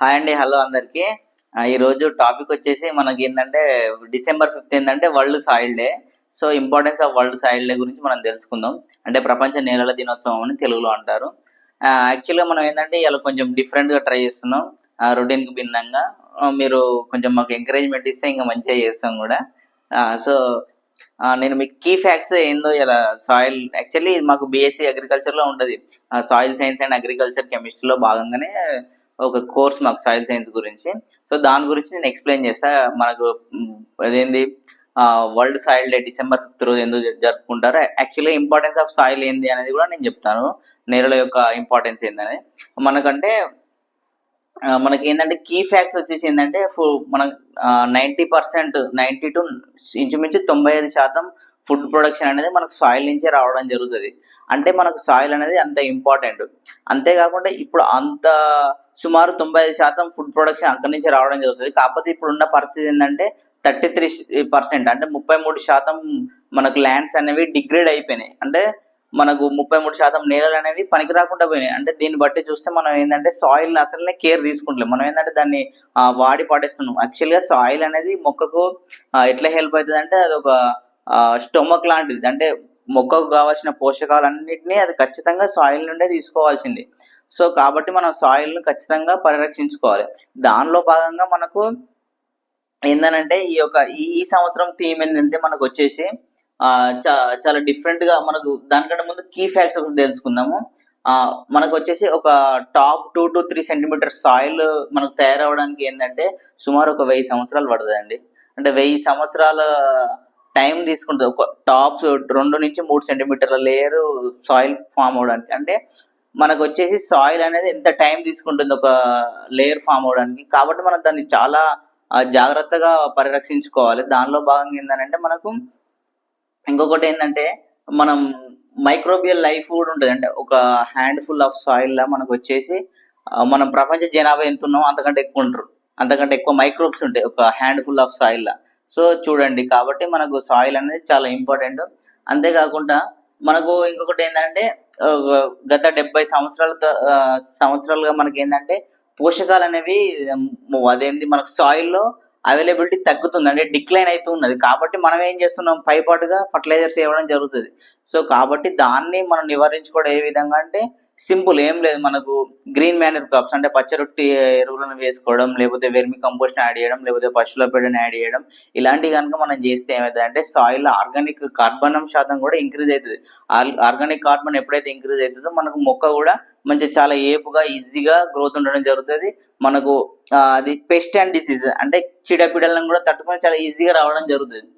Hi అండి hello అందరికి. ఈ రోజు టాపిక్ వచ్చేసి మనకి ఏంటంటే డిసెంబర్ ఫిఫ్త్ ఏంటంటే world soil day. So importance of world soil day గురించి మనం తెలుసుకుందాం. అంటే ప్రపంచ నేలల దినోత్సవం అని తెలుగులో అంటారు. యాక్చువల్గా మనం ఏంటంటే ఇలా కొంచెం డిఫరెంట్గా ట్రై చేస్తున్నాం. రొటీన్కి భిన్నంగా. మీరు కొంచెం మాకు ఎంకరేజ్మెంట్ ఇస్తే ఇంకా మంచిగా చేస్తాం కూడా. సో నేను మీకు కీ ఫ్యాక్ట్స్ ఏందో ఇలా సాయిల్ యాక్చువల్లీ మాకు బీఎస్సీ అగ్రికల్చర్లో ఉంటుంది. సాయిల్ సైన్స్ అండ్ అగ్రికల్చర్ కెమిస్ట్రీలో భాగంగానే ఒక కోర్స్ మాకు సాయిల్ సైన్స్ గురించి. సో దాని గురించి నేను ఎక్స్ప్లెయిన్ చేస్తా. మనకు అదేంది? World soil day December fifth రోజు ఎందుకు జరుపుకుంటారు. యాక్చువల్గా ఇంపార్టెన్స్ ఆఫ్ సాయిల్ ఏంది అనేది కూడా నేను చెప్తాను. నేలల యొక్క ఇంపార్టెన్స్ ఏందని. మనకంటే మనకి ఏంటంటే కీ ఫ్యాక్ట్స్ వచ్చేసి ఏంటంటే ఫు- మన నైంటీ పర్సెంట్ నైంటీ టు ఇంచుమించు తొంభై ఐదు శాతం ఫుడ్ ప్రొడక్షన్ అనేది మనకు సాయిల్ నుంచే రావడం జరుగుతుంది. అంటే మనకు సాయిల్ అనేది అంత ఇంపార్టెంట్. అంతేకాకుండా ఇప్పుడు అంత సుమారు తొంభై ఐదు శాతం ఫుడ్ ప్రొడక్షన్ అక్కడి నుంచి రావడం జరుగుతుంది. కాకపోతే ఇప్పుడు ఉన్న పరిస్థితి ఏంటంటే థర్టీ త్రీ పర్సెంట్ అంటే ముప్పై మూడు శాతం మనకు ల్యాండ్స్ అనేవి డిగ్రేడ్ అయిపోయినాయి. అంటే మనకు ముప్పై మూడు శాతం నేలలు అనేవి పనికి రాకుండా పోయినాయి. అంటే దీన్ని బట్టి చూస్తే మనం ఏంటంటే సాయిల్ అసలు కేర్ తీసుకుంటలేం మనం ఏంటంటే దాన్ని వాడి పాడేస్తున్నాం. యాక్చువల్గా సాయిల్ అనేది మొక్కకు ఎట్లా హెల్ప్ అవుతుంది అంటే అది ఒక స్టొమక్ లాంటిది. అంటే మొక్కకు కావాల్సిన పోషకాలన్నింటినీ అది ఖచ్చితంగా సాయిల్ నుండే తీసుకోవాల్సింది. సో కాబట్టి మనం సాయిల్ను ఖచ్చితంగా పరిరక్షించుకోవాలి. దానిలో భాగంగా మనకు ఏందనంటే ఈ యొక్క ఈ సంవత్సరం థీమ్ ఏంటంటే మనకు వచ్చేసి చాలా డిఫరెంట్గా మనకు దానికంటే ముందు కీ ఫ్యాక్ట్స్ ఒకటి తెలుసుకుందాము. మనకు వచ్చేసి ఒక top two to three centimetre soil మనకు తయారవడానికి ఏంటంటే సుమారు ఒక వెయ్యి సంవత్సరాలు పడుతుందండి. అంటే వెయ్యి సంవత్సరాల టైం తీసుకుంటుంది. ఒక టాప్స్ రెండు నుంచి మూడు సెంటీమీటర్ల లేయర్ సాయిల్ ఫామ్ అవడానికి. అంటే మనకు వచ్చేసి సాయిల్ అనేది ఎంత టైం తీసుకుంటుంది ఒక లేయర్ ఫామ్ అవడానికి. కాబట్టి మనం దాన్ని చాలా జాగ్రత్తగా పరిరక్షించుకోవాలి. దానిలో భాగంగా ఏంటంటే మనకు ఇంకొకటి ఏంటంటే మనం మైక్రోబియల్ లైఫ్ కూడా ఉంటుంది. అంటే ఒక హ్యాండ్ ఫుల్ ఆఫ్ సాయిల్ లా మనకు వచ్చేసి మనం ప్రపంచ జనాభా ఎంత ఉన్నామో అంతకంటే ఎక్కువ ఉంటారు. అంతకంటే ఎక్కువ మైక్రోబ్స్ ఉంటాయి ఒక హ్యాండ్ ఫుల్ ఆఫ్ సాయిల్ లా. సో చూడండి కాబట్టి మనకు సాయిల్ అనేది చాలా ఇంపార్టెంట్ అంతేకాకుండా మనకు ఇంకొకటి ఏంటంటే గత డెబ్బై సంవత్సరాల సంవత్సరాలుగా మనకి ఏంటంటే పోషకాలు అనేవి అదేంటి మనకు సాయిల్లో అవైలబిలిటీ తగ్గుతుంది అంటే డిక్లైన్ అవుతూ ఉన్నది. కాబట్టి మనం ఏం చేస్తున్నాం పైపాటుగా ఫర్టిలైజర్స్ ఇవ్వడం జరుగుతుంది. సో కాబట్టి దాన్ని మనం నివారించుకోవడం ఏ విధంగా అంటే సింపుల్ ఏం లేదు. మనకు గ్రీన్ మ్యానర్ క్రాప్స్ అంటే పచ్చ రొట్టి ఎరువులను వేసుకోవడం లేకపోతే వెర్మి కంపోస్ట్ యాడ్ చేయడం లేకపోతే పశువుల పేడని యాడ్ చేయడం ఇలాంటివి కనుక మనం చేస్తే ఏమవుతుంది అంటే సాయిల్ ఆర్గానిక్ కార్బనం శాతం కూడా ఇంక్రీజ్ అవుతుంది. ఆర్గానిక్ కార్బన్ ఎప్పుడైతే ఇంక్రీజ్ అవుతుందో మనకు మొక్క కూడా మంచి చాలా ఏపుగా ఈజీగా గ్రోత్ ఉండడం జరుగుతుంది. మనకు అది పెస్ట్ అండ్ డిసీజ్ అంటే చీడపీడలను కూడా తట్టుకొని చాలా ఈజీగా రావడం జరుగుతుంది.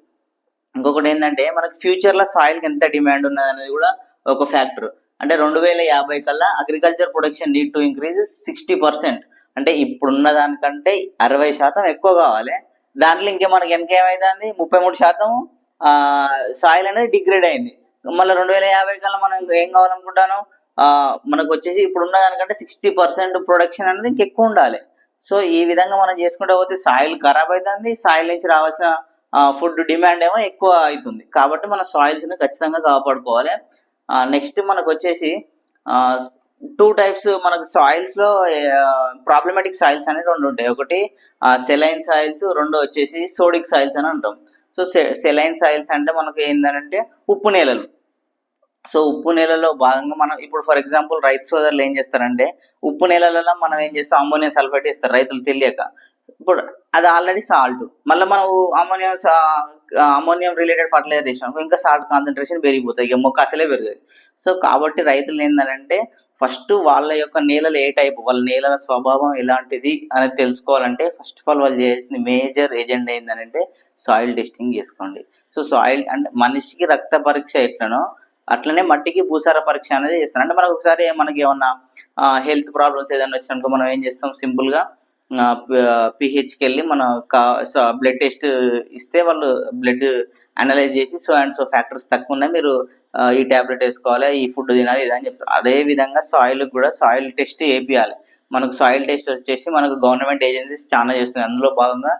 ఇంకొకటి ఏంటంటే మనకు ఫ్యూచర్లో సాయిల్కి ఎంత డిమాండ్ ఉన్నది అనేది కూడా ఒక ఫ్యాక్టర్ అంటే రెండు వేల యాభై కల్లా agriculture production need to increase sixty percent అంటే ఇప్పుడున్న దానికంటే అరవై శాతం ఎక్కువ కావాలి. దాంట్లో ఇంకే మనకి ఇంకేమైంది ముప్పై మూడు శాతం సాయిల్ అనేది డిగ్రేడ్ అయింది. మళ్ళీ రెండు వేల యాభై కల్లా మనం ఇంకా ఏం కావాలనుకుంటాను? మనకు వచ్చేసి ఇప్పుడున్న దానికంటే సిక్స్టీ పర్సెంట్ ప్రొడక్షన్ అనేది ఇంకెక్కువ ఉండాలి. సో ఈ విధంగా మనం చేసుకుంటే పోతే సాయిల్ ఖరాబ్ అవుతుంది. సాయిల్ నుంచి రావాల్సిన ఫుడ్ డిమాండ్ ఏమో ఎక్కువ అవుతుంది. కాబట్టి మన సాయిల్స్ని ఖచ్చితంగా కాపాడుకోవాలి. నెక్స్ట్ మనకు వచ్చేసి టూ టైప్స్ మనకు సాయిల్స్లో ప్రాబ్లమాటిక్ సాయిల్స్ అనేవి రెండు ఉంటాయి. ఒకటి సెలైన్ సాయిల్స్ రెండు వచ్చేసి సోడిక్ సాయిల్స్ అని అంటాం. సో సెలైన్ సాయిల్స్ అంటే మనకు ఏంటంటే ఉప్పు నేలలు. సో ఉప్పు నేలలో భాగంగా మనం ఇప్పుడు ఫర్ ఎగ్జాంపుల్ రైతు సోదరులు ఏం చేస్తారంటే ఉప్పు నేలలలో మనం ఏం చేస్తాం అమ్మోనియం సల్ఫేట్ ఇస్తారు రైతులు తెలియక. ఇప్పుడు అది ఆల్రెడీ సాల్ట్ మళ్ళీ మనం అమ్మోనియం అమ్మోనియం రిలేటెడ్ ఫర్టిలైజర్ వేసినాం ఇంకా సాల్ట్ కాన్సన్ట్రేషన్ పెరిగిపోతుంది. ఇక మొక్క అసలే పెరుగుతుంది సో కాబట్టి రైతులు ఏంటంటే ఫస్ట్ వాళ్ళ యొక్క నేలలు ఏ టైప్ వాళ్ళ నేలల స్వభావం ఎలాంటిది అనేది తెలుసుకోవాలంటే ఫస్ట్ ఆఫ్ ఆల్ వాళ్ళు చేయాల్సిన మేజర్ ఏజెండా ఏంటంటే సాయిల్ టెస్టింగ్ చేసుకోండి. సో సాయిల్ అంటే మనిషికి రక్త పరీక్ష ఎట్లనో అట్లనే మట్టికి భూసార పరీక్ష అనేది చేస్తాను అంటే మనకు ఒకసారి మనకి ఏమన్నా హెల్త్ ప్రాబ్లమ్స్ ఏదైనా వచ్చినాక మనం ఏం చేస్తాం? సింపుల్గా పిహెచ్కి వెళ్ళి కా బ్లడ్ టెస్ట్ ఇస్తే వాళ్ళు బ్లడ్ అనలైజ్ చేసి సో అండ్ సో ఫ్యాక్టర్స్ తక్కువ ఉన్నాయి మీరు ఈ టాబ్లెట్ వేసుకోవాలి ఈ ఫుడ్ తినాలి ఇదని చెప్తారు అదే విధంగా సాయిల్ కూడా సాయిల్ టెస్ట్ వేపియాలి మనకు సాయిల్ టెస్ట్ వచ్చేసి మనకు గవర్నమెంట్ ఏజెన్సీస్ చాలా చేస్తున్నాయి. అందులో భాగంగా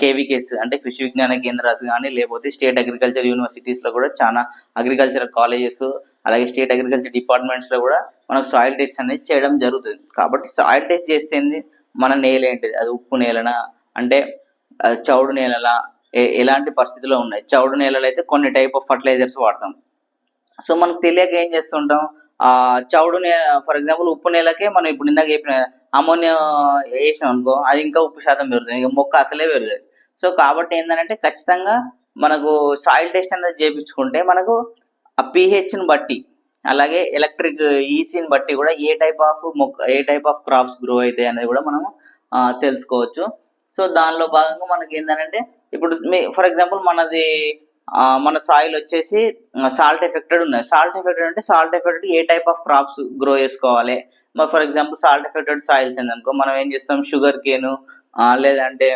కేవీకేస్ అంటే కృషి విజ్ఞాన కేంద్రాలు కానీ లేకపోతే స్టేట్ అగ్రికల్చర్ యూనివర్సిటీస్లో కూడా చాలా అగ్రికల్చర్ కాలేజెస్ అలాగే స్టేట్ అగ్రికల్చర్ డిపార్ట్మెంట్స్లో కూడా మనకు సాయిల్ టెస్ట్ అనేది చేయడం జరుగుతుంది. కాబట్టి సాయిల్ టెస్ట్ చేస్తే ఏంది? మన నేల ఏంటిది? అది ఉప్పు నేలనా? అంటే చౌడు నేలలా? ఎలాంటి పరిస్థితుల్లో ఉన్నాయి? చౌడు నేలలు అయితే కొన్ని టైప్ ఆఫ్ ఫర్టిలైజర్స్ వాడతాం. సో మనకు తెలియక ఏం చేస్తుంటాం? ఆ చౌడు నేల ఫర్ ఎగ్జాంపుల్ ఉప్పు నేలకే మనం ఇప్పుడు ఇందాక చెప్పిన అమోనియా వేసినాం అనుకో అది ఇంకా ఉప్పు శాతం పెరుగుతుంది. ఇంకా మొక్క అసలే పెరుగుతుంది. సో కాబట్టి ఏంటంటే ఖచ్చితంగా మనకు సాయిల్ టెస్ట్ అనేది చేయించుకుంటే మనకు ఆ పిహెచ్ని బట్టి అలాగే ఎలక్ట్రిక్ ఈసీని బట్టి కూడా ఏ టైప్ ఆఫ్ మొక్క ఏ టైప్ ఆఫ్ క్రాప్స్ గ్రో అవుతాయి అనేది కూడా మనము తెలుసుకోవచ్చు. సో దానిలో భాగంగా మనకి ఏంటంటే ఇప్పుడు ఫర్ ఎగ్జాంపుల్ మనది మన సాయిల్ వచ్చేసి సాల్ట్ ఎఫెక్టెడ్ ఉన్నాయి సాల్ట్ ఎఫెక్టెడ్ అంటే సాల్ట్ ఎఫెక్టెడ్ ఏ టైప్ ఆఫ్ క్రాప్స్ గ్రో చేసుకోవాలి? మరి for example salt affected soils ఏందనుకో మనం ఏం చేస్తాం? షుగర్ కేను లేదంటే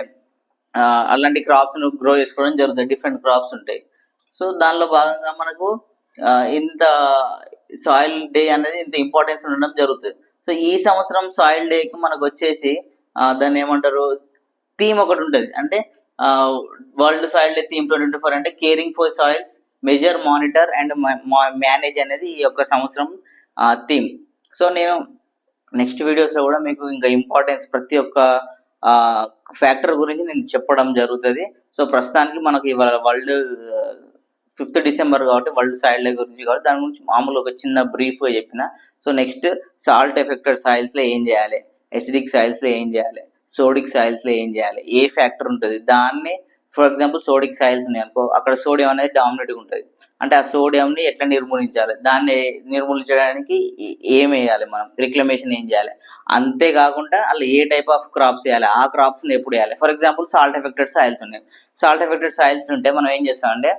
అలాంటి క్రాప్స్ను గ్రో చేసుకోవడం జరుగుతుంది. డిఫరెంట్ క్రాప్స్ ఉంటాయి. సో దానిలో భాగంగా మనకు ఇంత సాయిల్ డే అనేది ఇంత ఇంపార్టెన్స్ ఉండడం జరుగుతుంది. సో ఈ సంవత్సరం సాయిల్ డేకి మనకు వచ్చేసి దాన్ని ఏమంటారు థీమ్ ఒకటి ఉంటుంది. అంటే world soil day theme twenty four అంటే caring for soils measure monitor and manage అనేది ఈ యొక్క సంవత్సరం థీమ్ సో నేను నెక్స్ట్ వీడియోస్లో కూడా మీకు ఇంకా ఇంపార్టెన్స్ ప్రతి ఒక్క ఫ్యాక్టర్ గురించి నేను చెప్పడం జరుగుతుంది. సో ప్రస్తుతానికి మనకి వరల్డ్ ఫిఫ్త్ డిసెంబర్ కాబట్టి వరల్డ్ సాయిల్ డే గురించి కాబట్టి దాని గురించి మామూలు ఒక చిన్న బ్రీఫ్గా చెప్పిన. సో నెక్స్ట్ సాల్ట్ ఎఫెక్టెడ్ సాయిల్స్లో ఏం చేయాలి? ఎసిడిక్ సాయిల్స్లో ఏం చేయాలి? సోడిక్ సాయిల్స్లో ఏం చేయాలి? ఏ ఫ్యాక్టర్ ఉంటుంది? దాన్ని ఫర్ ఎగ్జాంపుల్ సోడిక్ సాయిల్స్ ఉన్నాయి అనుకో అక్కడ సోడియం అనేది డామినేట్గా ఉంటుంది. అంటే ఆ సోడియంని ఎట్లా నిర్మూలించాలి? దాన్ని నిర్మూలించడానికి ఏం వేయాలి మనం? రిక్లమేషన్ ఏం చేయాలి? అంతేకాకుండా అలా ఏ టైప్ ఆఫ్ క్రాప్స్ వేయాలి? ఆ క్రాప్స్ని ఎప్పుడు వేయాలి? For example salt affected soils ఉన్నాయి. సాల్ట్ ఎఫెక్టెడ్ సాయిల్స్ ఉంటే మనం ఏం చేస్తామంటే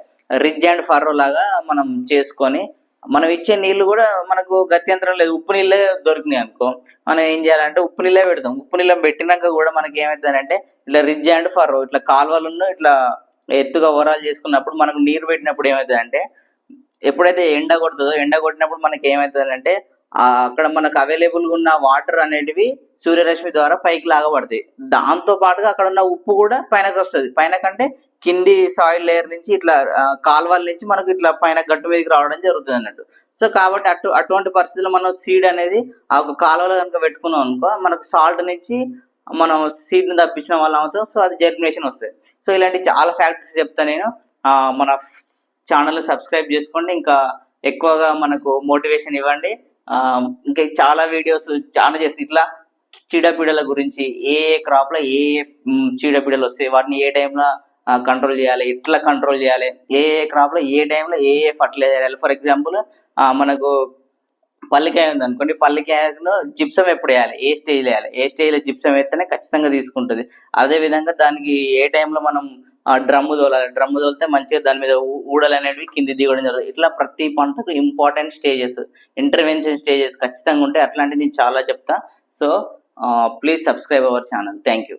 రిజ్ అండ్ ఫర్రో లాగా మనం చేసుకొని మనం ఇచ్చే నీళ్ళు కూడా మనకు గత్యంతరం లేదు. ఉప్పు నీళ్ళే దొరికినాయి అనుకో. మనం ఏం చేయాలంటే ఉప్పు నీళ్ళే పెడతాం. ఉప్పు నీళ్ళని పెట్టినాక కూడా మనకి ఏమవుతుందంటే ఇట్లా రిజ్ అండ్ ఫర్రో ఇట్లా కాలువలను ఇట్లా ఎత్తుగా ఓరాలు చేసుకున్నప్పుడు మనకు నీరు పెట్టినప్పుడు ఏమవుతుందంటే ఎప్పుడైతే ఎండ కొడుతుందో ఎండ కొట్టినప్పుడు మనకి ఏమవుతుందంటే అక్కడ మనకు అవైలబుల్ ఉన్న వాటర్ అనేటివి సూర్యరశ్మి ద్వారా పైకి లాగబడతాయి. దాంతో పాటుగా అక్కడ ఉన్న ఉప్పు కూడా పైనకి వస్తుంది. పైన కంటే కింది సాయిల్ లేయర్ నుంచి ఇట్లా కాల్వల కాలువల నుంచి మనకు ఇట్లా పైన గట్టు మీదకి రావడం జరుగుతుంది అన్నట్టు. సో కాబట్టి అటు అటువంటి పరిస్థితుల్లో మనం సీడ్ అనేది ఆ ఒక కాలువలో కనుక పెట్టుకున్నాం అనుకో మనకు సాల్ట్ నుంచి మనం సీడ్ని తప్పించిన వాళ్ళం అవుతాం సో అది జర్మినేషన్ వస్తుంది. సో ఇలాంటి చాలా ఫ్యాక్టర్స్ చెప్తా నేను. మన ఛానల్ సబ్స్క్రైబ్ చేసుకోండి. ఇంకా ఎక్కువగా మనకు మోటివేషన్ ఇవ్వండి. ఇంకా చాలా వీడియోస్ చాలా చేసి ఇట్లా చీడపీడల గురించి ఏ ఏ క్రాప్లో ఏ ఏ చీడపీడలు వస్తాయి వాటిని ఏ టైంలో కంట్రోల్ చేయాలి ఎట్లా కంట్రోల్ చేయాలి ఏ ఏ క్రాప్లో ఏ టైంలో ఏ ఏ ఫర్టిలైజర్ వేయాలి. ఫర్ ఎగ్జాంపుల్ మనకు పల్లికాయ ఉంది అనుకోండి పల్లికాయలో జిప్సం ఎప్పుడు వేయాలి? ఏ స్టేజ్లో వేయాలి? ఏ స్టేజ్లో జిప్సం వేస్తేనే ఖచ్చితంగా తీసుకుంటుంది. అదే విధంగా దానికి ఏ టైంలో మనం ఆ డ్రమ్ము తోలాలి. డ్రమ్ము తోలితే మంచిగా దాని మీద ఊడలు అనేవి కింది దిగడం జరుగుతుంది. ఇట్లా ప్రతి పంటకు ఇంపార్టెంట్ స్టేజెస్ ఇంటర్వెన్షన్ స్టేజెస్ ఖచ్చితంగా ఉంటాయి. అట్లాంటివి నేను చాలా చెప్తా. So please subscribe our channel. Thank you.